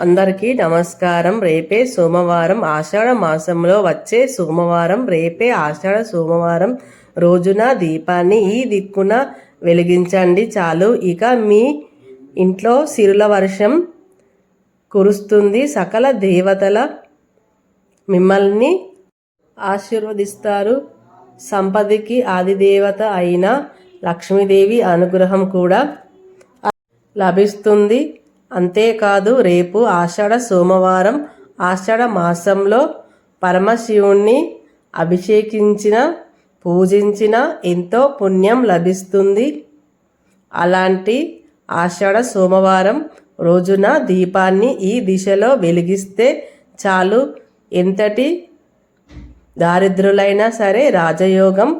అందరికీ నమస్కారం. రేపే సోమవారం ఆషాఢ మాసంలో వచ్చే సోమవారం రేపే ఆషాఢ సోమవారం రోజున దీపాన్ని ఈ దిక్కున వెలిగించండి చాలు. ఇక మీ ఇంట్లో సిరుల వర్షం కురుస్తుంది. సకల దేవతల మిమ్మల్ని ఆశీర్వదిస్తారు. సంపదకి ఆదిదేవత అయిన లక్ష్మీదేవి అనుగ్రహం కూడా లభిస్తుంది. అంతేకాదు రేపు ఆషాఢ సోమవారం ఆషాఢ మాసంలో పరమశివుణ్ణి అభిషేకించిన పూజించిన ఎంతో పుణ్యం లభిస్తుంది. అలాంటి ఆషాఢ సోమవారం రోజున దీపాన్ని ఈ దిశలో వెలిగిస్తే చాలు. ఎంతటి దారిద్రులైనా సరే రాజయోగం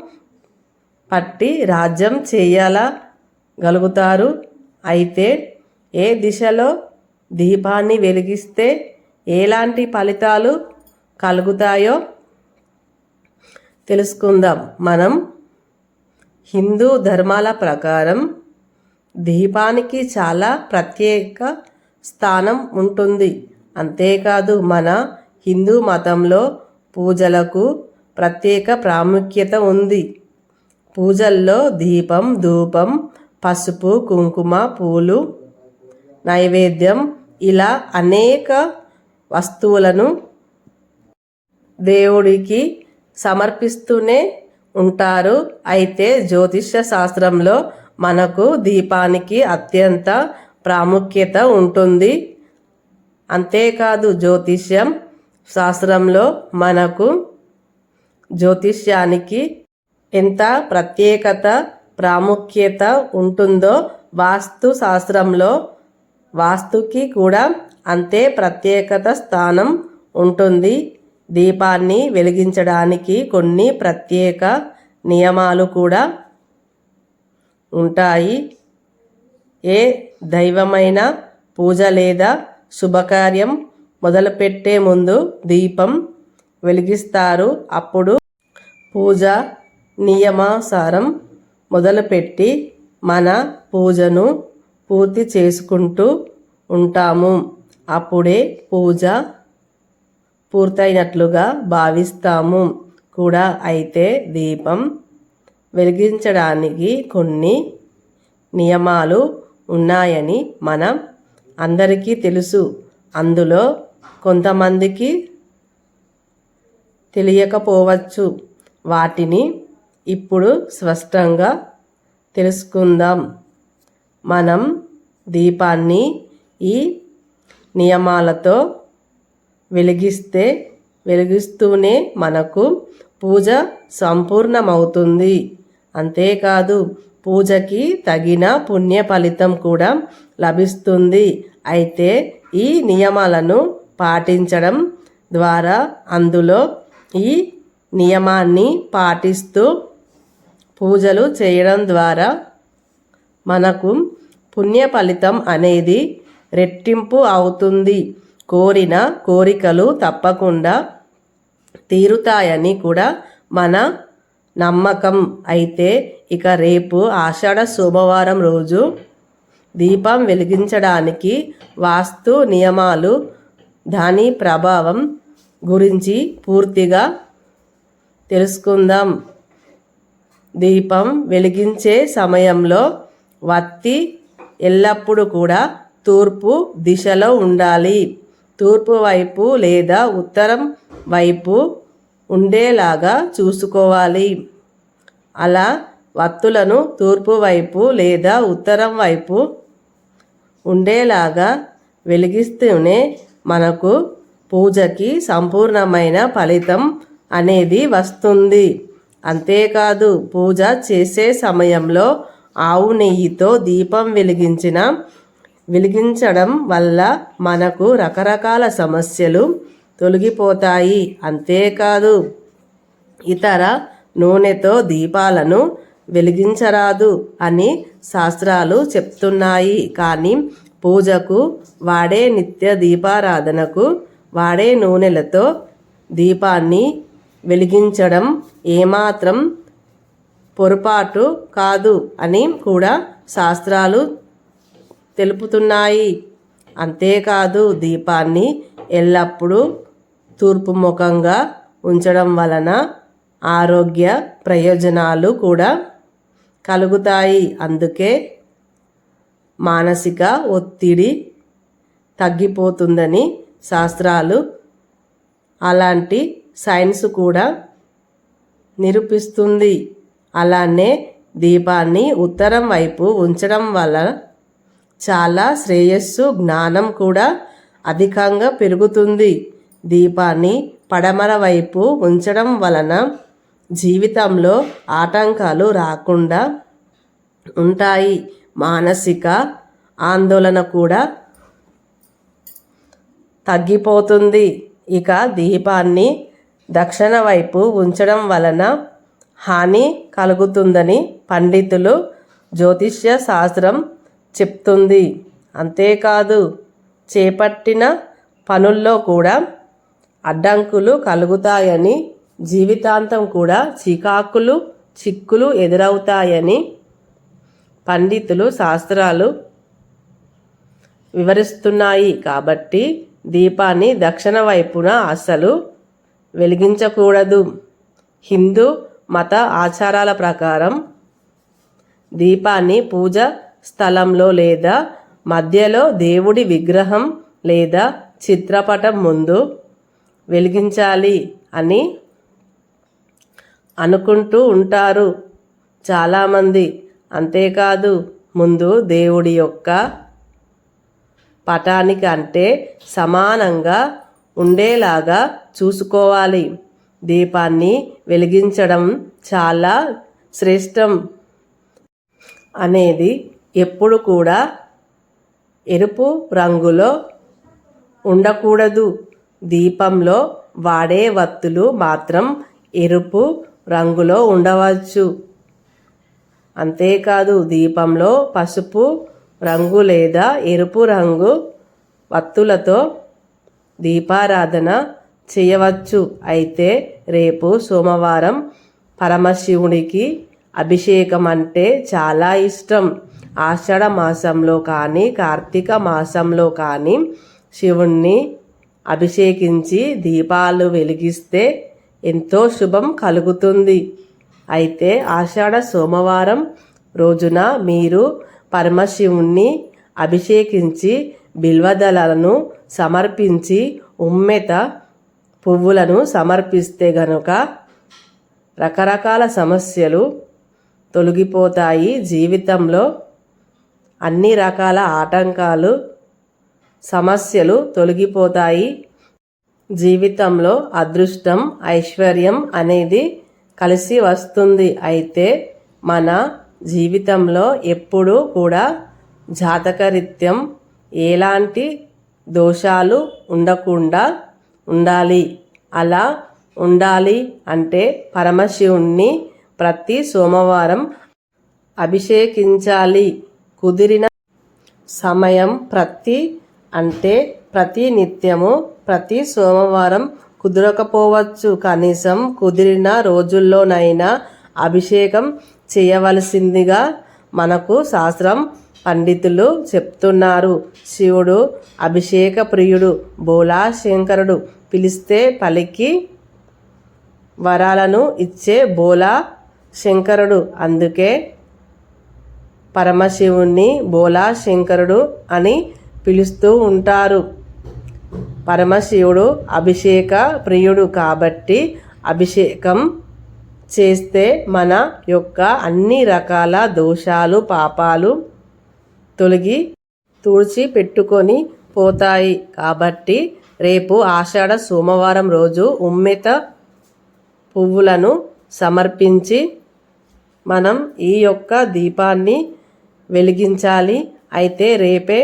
పట్టి రాజ్యం చేయాలా గలుగుతారు అయితే ఏ దిశలో దీపాన్ని వెలిగిస్తే ఎలాంటి ఫలితాలు కలుగుతాయో తెలుసుకుందాం. మనం హిందూ ధర్మాల ప్రకారం దీపానికి చాలా ప్రత్యేక స్థానం ఉంటుంది. అంతేకాదు మన హిందూ మతంలో పూజలకు ప్రత్యేక ప్రాముఖ్యత ఉంది. పూజల్లో దీపం ధూపం పసుపు కుంకుమ పూలు నైవేద్యం ఇలా అనేక వస్తువులను దేవుడికి సమర్పిస్తూనే ఉంటారు. అయితే జ్యోతిష్య శాస్త్రంలో మనకు దీపానికి అత్యంత ప్రాముఖ్యత ఉంటుంది. అంతేకాదు జ్యోతిష్యం శాస్త్రంలో మనకు జ్యోతిష్యానికి ఎంత ప్రత్యేకత ప్రాముఖ్యత ఉంటుందో వాస్తు శాస్త్రంలో వాస్తుకి కూడా అంతే ప్రత్యేకత స్థానం ఉంటుంది. దీపాన్ని వెలిగించడానికి కొన్ని ప్రత్యేక నియమాలు కూడా ఉంటాయి. ఏ దైవమైన పూజ లేదా శుభకార్యం మొదలుపెట్టే ముందు దీపం వెలిగిస్తారు. అప్పుడు పూజ నియమాసారం మొదలుపెట్టి మన పూజను పూర్తి చేసుకుంటూ ఉంటాము. అప్పుడే పూజ పూర్తయినట్లుగా భావిస్తాము. కూడా అయితే దీపం వెలిగించడానికి కొన్ని నియమాలు ఉన్నాయని మనం అందరికీ తెలుసు. అందులో కొంతమందికి తెలియకపోవచ్చు. వాటిని ఇప్పుడు స్పష్టంగా తెలుసుకుందాం. మనం దీపాన్ని ఈ నియమాలతో వెలిగిస్తే వెలిగిస్తూనే మనకు పూజ సంపూర్ణమవుతుంది. అంతేకాదు పూజకి తగిన పుణ్య ఫలితం కూడా లభిస్తుంది. అయితే ఈ నియమాలను పాటించడం ద్వారా అందులో ఈ నియమాన్ని పాటిస్తూ పూజలు చేయడం ద్వారా మనకు పుణ్య ఫలితం అనేది రెట్టింపు అవుతుంది. కోరిన కోరికలు తప్పకుండా తీరుతాయని కూడా మన నమ్మకం. అయితే ఇక రేపు ఆషాఢ సోమవారం రోజు దీపం వెలిగించడానికి వాస్తు నియమాలు దాని ప్రభావం గురించి పూర్తిగా తెలుసుకుందాం. దీపం వెలిగించే సమయంలో వత్తి ఎల్లప్పుడూ కూడా తూర్పు దిశలో ఉండాలి. తూర్పు వైపు లేదా ఉత్తరం వైపు ఉండేలాగా చూసుకోవాలి. అలా వత్తులను తూర్పు వైపు లేదా ఉత్తరం వైపు ఉండేలాగా వెలిగిస్తూనే మనకు పూజకి సంపూర్ణమైన ఫలితం అనేది వస్తుంది. అంతేకాదు పూజ చేసే సమయంలో ఆవు నెయ్యితో దీపం వెలిగించిన వెలిగించడం వల్ల మనకు రకరకాల సమస్యలు తొలగిపోతాయి. అంతేకాదు ఇతర నూనెతో దీపాలను వెలిగించరాదు అని శాస్త్రాలు చెప్తున్నాయి. కానీ పూజకు వాడే నిత్య దీపారాధనకు వాడే నూనెలతో దీపాన్ని వెలిగించడం ఏమాత్రం పొరపాటు కాదు అని కూడా శాస్త్రాలు తెలుపుతున్నాయి. అంతేకాదు దీపాన్ని ఎల్లప్పుడూ తూర్పు ముఖంగా ఉంచడం వలన ఆరోగ్య ప్రయోజనాలు కూడా కలుగుతాయి. అందుకే మానసిక ఒత్తిడి తగ్గిపోతుందని శాస్త్రాలు అలాంటి సైన్స్ కూడా నిరూపిస్తుంది. అలానే దీపాన్ని ఉత్తరం వైపు ఉంచడం వల్ల చాలా శ్రేయస్సు జ్ఞానం కూడా అధికంగా పెరుగుతుంది. దీపాన్ని పడమర వైపు ఉంచడం వలన జీవితంలో ఆటంకాలు రాకుండా ఉంటాయి. మానసిక ఆందోళన కూడా తగ్గిపోతుంది. ఇక దీపాన్ని దక్షిణ వైపు ఉంచడం వలన హాని కలుగుతుందని పండితులు జ్యోతిష్య శాస్త్రం చెప్తుంది. అంతేకాదు చేపట్టిన పనుల్లో కూడా అడ్డంకులు కలుగుతాయని జీవితాంతం కూడా చికాకులు చిక్కులు ఎదురవుతాయని పండితులు శాస్త్రాలు వివరిస్తున్నాయి. కాబట్టి దీపాన్ని దక్షిణ వైపున అస్సలు వెలిగించకూడదు. హిందూ మత ఆచారాల ప్రకారం దీపాన్ని పూజ స్థలంలో లేదా మధ్యలో దేవుడి విగ్రహం లేదా చిత్రపటం ముందు వెలిగించాలి అని అనుకుంటూ ఉంటారు చాలామంది. అంతేకాదు ముందు దేవుడి యొక్క పటానికి అంటే సమానంగా ఉండేలాగా చూసుకోవాలి. దీపాన్ని వెలిగించడం చాలా శ్రేష్టం అనేది ఎప్పుడు కూడా ఎరుపు రంగులో ఉండకూడదు. దీపంలో వాడే వత్తులు మాత్రం ఎరుపు రంగులో ఉండవచ్చు. అంతేకాదు దీపంలో పసుపు రంగు లేదా ఎరుపు రంగు వత్తులతో దీపారాధన చేయవచ్చు. అయితే రేపు సోమవారం పరమశివునికి అభిషేకం అంటే చాలా ఇష్టం. ఆషాఢ మాసంలో కానీ కార్తీక మాసంలో కానీ శివుణ్ణి అభిషేకించి దీపాలు వెలిగిస్తే ఎంతో శుభం కలుగుతుంది. అయితే ఆషాఢ సోమవారం రోజున మీరు పరమశివుణ్ణి అభిషేకించి బిల్వదలను సమర్పించి ఉమ్మెత పువ్వులను సమర్పిస్తే గనుక రకరకాల సమస్యలు తొలగిపోతాయి. జీవితంలో అన్ని రకాల ఆటంకాలు సమస్యలు తొలగిపోతాయి. జీవితంలో అదృష్టం ఐశ్వర్యం అనేది కలిసి వస్తుంది. అయితే మన జీవితంలో ఎప్పుడూ కూడా జాతకరీత్యం ఎలాంటి దోషాలు ఉండకుండా ఉండాలి. అలా ఉండాలి అంటే పరమశివుణ్ణి ప్రతి సోమవారం అభిషేకించాలి. కుదిరిన సమయం ప్రతి అంటే ప్రతి నిత్యము ప్రతి సోమవారం కుదరకపోవచ్చు. కనీసం కుదిరిన రోజుల్లోనైనా అభిషేకం చేయవలసిందిగా మనకు శాస్త్రం పండితులు చెప్తున్నారు. శివుడు అభిషేక ప్రియుడు భోలా శంకరుడు పిలిస్తే పలికి వరాలను ఇచ్చే బోలా శంకరుడు. అందుకే పరమశివుణ్ణి బోలా శంకరుడు అని పిలుస్తూ ఉంటారు. పరమశివుడు అభిషేక ప్రియుడు కాబట్టి అభిషేకం చేస్తే మన యొక్క అన్ని రకాల దోషాలు పాపాలు తొలగి తుడిచి పెట్టుకొని పోతాయి. కాబట్టి రేపు ఆషాఢ సోమవారం రోజు ఉమ్మిత పువ్వులను సమర్పించి మనం ఈ యొక్క దీపాన్ని వెలిగించాలి. అయితే రేపే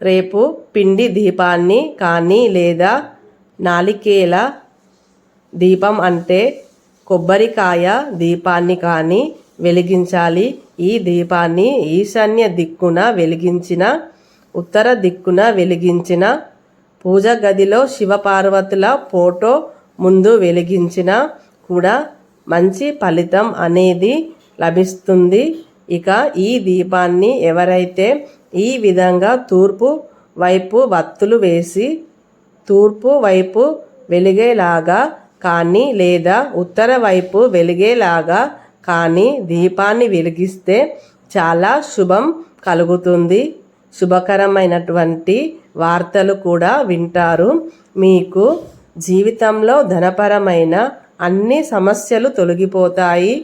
రేపు పిండి దీపాన్ని కానీ లేదా నాలికేల దీపం అంటే కొబ్బరికాయ దీపాన్ని కానీ వెలిగించాలి. ఈ దీపాన్ని ఈశాన్య దిక్కున వెలిగించిన ఉత్తర దిక్కున వెలిగించిన పూజ గదిలో శివపార్వతుల ఫోటో ముందు వెలిగించిన కూడా మంచి ఫలితం అనేది లభిస్తుంది. ఇక ఈ దీపాన్ని ఎవరైతే ఈ విధంగా తూర్పు వైపు వత్తులు వేసి తూర్పు వైపు వెలిగేలాగా కానీ లేదా ఉత్తర వైపు వెలిగేలాగా కానీ దీపాన్ని వెలిగిస్తే చాలా శుభం కలుగుతుంది. శుభకరమైనటువంటి వార్తలు కూడా వింటారు. మీకు జీవితంలో ధనపరమైన అన్ని సమస్యలు తొలగిపోతాయి.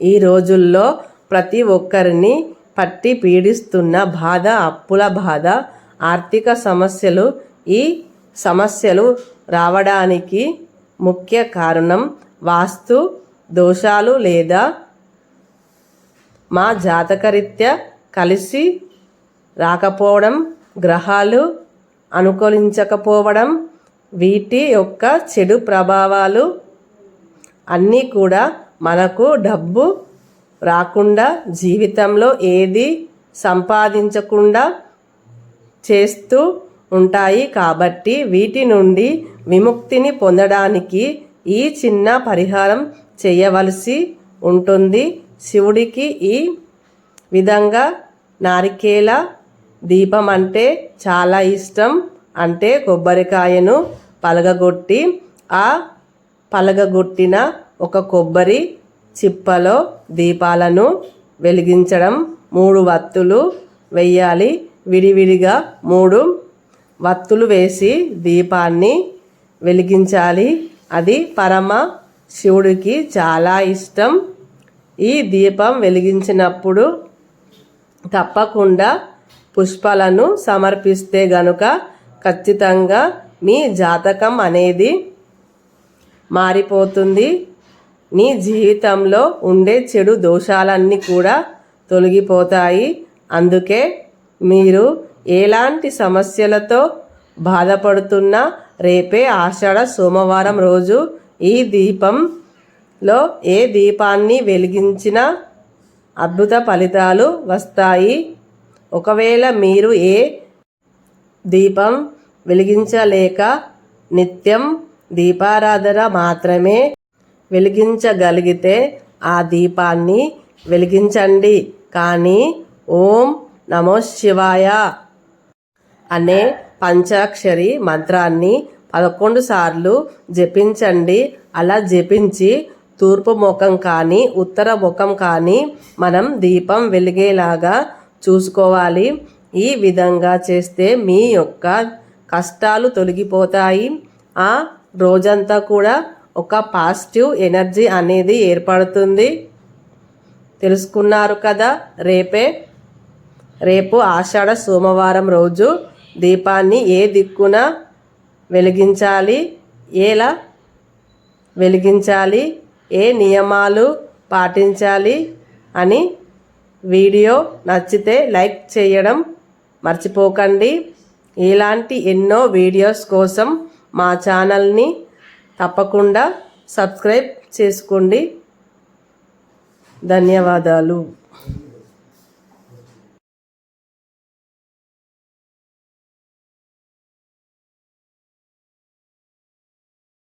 ఈ రోజుల్లో ప్రతి ఒక్కరిని పట్టి పీడిస్తున్న బాధ అప్పుల బాధ ఆర్థిక సమస్యలు ఈ సమస్యలు రావడానికి ముఖ్య కారణం వాస్తు దోషాలు లేదా మా జాతకరీత్యా కలిసి రాకపోవడం గ్రహాలు అనుకూలించకపోవడం వీటి యొక్క చెడు ప్రభావాలు అన్నీ కూడా మనకు డబ్బు రాకుండా జీవితంలో ఏది సంపాదించకుండా చేస్తూ ఉంటాయి కాబట్టి వీటి నుండి విముక్తిని పొందడానికి ఈ చిన్న పరిహారం చేయవలసి ఉంటుంది. శివుడికి ఈ విధంగా నారికేల దీపం అంటే చాలా ఇష్టం. అంటే కొబ్బరికాయను పలగగొట్టి ఆ పలగగొట్టిన ఒక కొబ్బరి చిప్పలో దీపాలను వెలిగించడం. మూడు వత్తులు వెయ్యాలి. విడివిడిగా మూడు వత్తులు వేసి దీపాన్ని వెలిగించాలి. అది పరమ శివుడికి చాలా ఇష్టం. ఈ దీపం వెలిగించినప్పుడు తప్పకుండా పుష్పాలను సమర్పిస్తే గనుక ఖచ్చితంగా మీ జాతకం అనేది మారిపోతుంది. నీ జీవితంలో ఉండే చెడు దోషాలన్నీ కూడా తొలగిపోతాయి. అందుకే మీరు ఎలాంటి సమస్యలతో బాధపడుతున్నా రేపే ఆషాఢ సోమవారం రోజు ఈ దీపంలో ఏ దీపాన్ని వెలిగించినా అద్భుత ఫలితాలు వస్తాయి. ఒకవేళ మీరు ఏ దీపం వెలిగించలేక నిత్యం దీపారాధన మాత్రమే వెలిగించగలిగితే ఆ దీపాన్ని వెలిగించండి. కానీ ఓం నమో శివాయ అనే పంచాక్షరి మంత్రాన్ని పదకొండు సార్లు జపించండి. అలా జపించి తూర్పు ముఖం కానీ ఉత్తర ముఖం కానీ మనం దీపం వెలిగేలాగా చూసుకోవాలి. ఈ విధంగా చేస్తే మీ యొక్క కష్టాలు తొలగిపోతాయి. ఆ రోజంతా కూడా ఒక పాజిటివ్ ఎనర్జీ అనేది ఏర్పడుతుంది. తెలుసుకున్నారు కదా? రేపే రేపు ఆషాఢ సోమవారం రోజు దీపాన్ని ఏ దిక్కున వెలిగించాలి? ఎలా వెలిగించాలి? ఏ నియమాలు పాటించాలి? అని వీడియో నచ్చితే లైక్ చేయడం మర్చిపోకండి. ఇలాంటి ఎన్నో వీడియోస్ కోసం మా ఛానల్ని తప్పకుండా సబ్స్క్రైబ్ చేసుకోండి. ధన్యవాదాలు.